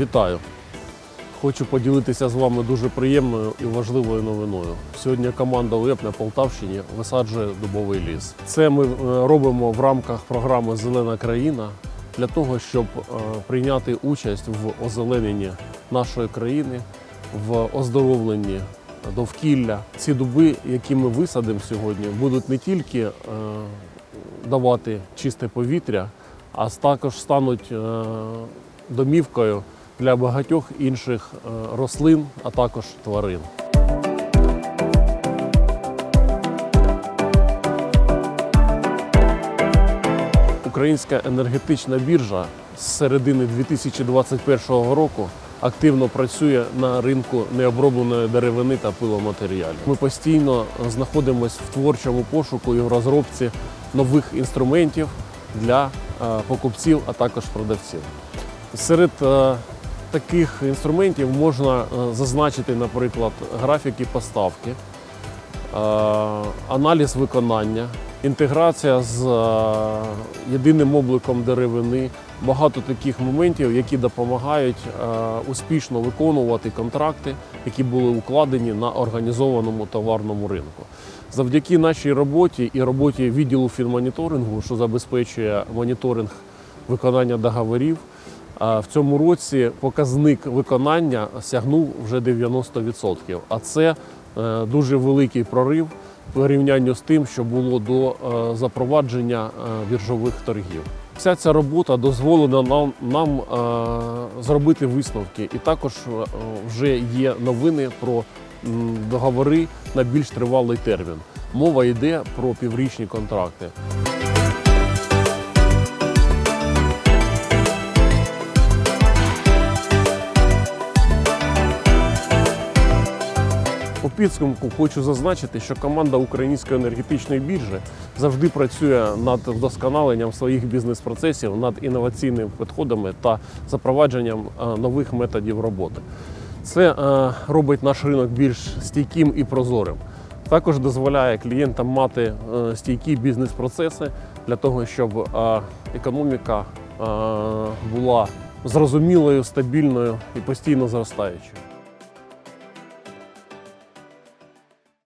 Вітаю! Хочу поділитися з вами дуже приємною і важливою новиною. Сьогодні команда УЕП на Полтавщині висаджує дубовий ліс. Це ми е, робимо в рамках програми Зелена країна для того, щоб е, прийняти участь в озелененні нашої країни, в оздоровленні довкілля. Ці дуби, які ми висадимо сьогодні, будуть не тільки е, давати чисте повітря, а також стануть домівкою для багатьох інших е, рослин, а також тварин. Українська енергетична біржа з середини 2021 року активно працює на ринку необробленої деревини та пиломатеріалів. Ми постійно знаходимося в творчому пошуку і в розробці нових інструментів для е, покупців, а також продавців. Серед е, таких інструментів можна е, зазначити, наприклад, графіки поставки, е, аналіз виконання, інтеграція з е, єдиним обликом деревини. Багато таких моментів, які допомагають успішно виконувати контракти, які були укладені на організованому товарному ринку. Завдяки нашій роботі і роботі відділу фінмоніторингу, що забезпечує моніторинг виконання договорів, в цьому році показник виконання сягнув вже 90%. А це е, дуже великий прорив в порівнянні з тим, що було до е, запровадження е, біржових торгів. Вся ця робота дозволена нам, нам зробити висновки, і також вже є новини про договори на більш тривалий термін. Мова йде про піврічні контракти. У підсумку хочу зазначити, що команда Української енергетичної біржі завжди працює над вдосконаленням своїх бізнес-процесів, над інноваційними підходами та запровадженням е, нових методів роботи. Це е, робить наш ринок більш стійким і прозорим. Також дозволяє клієнтам мати е, стійкі бізнес-процеси для того, щоб економіка була зрозумілою, стабільною і постійно зростаючою.